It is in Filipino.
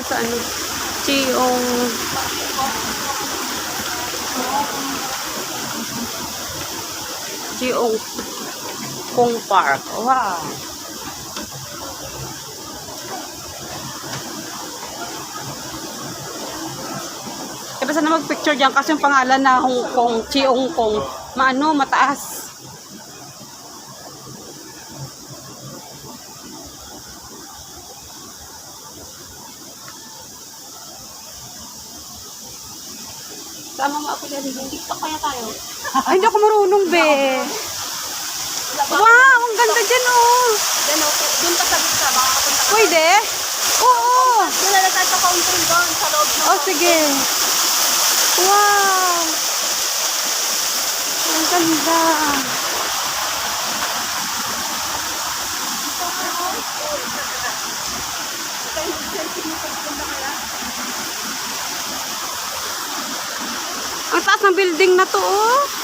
talaga sa ano, Chiong Chiong Kong Park. Wow. Kaya sana mag-picture dyan kasi yung pangalan na Hong Kong, Chiong Kong, maano, mataas. Sama mo ako dyan. TikTok kaya tayo. Ay, hindi ako marunong, be. Wow, ang ganda dyan, oh. Yan okay. Doon ka sa gitna. Baka kapunta ka. Pwede? Oo. Doon na tayo sa fountain doon. Sa loob Oh, sige. Wow. Ang ganda. Ang taas ng building na to, oh.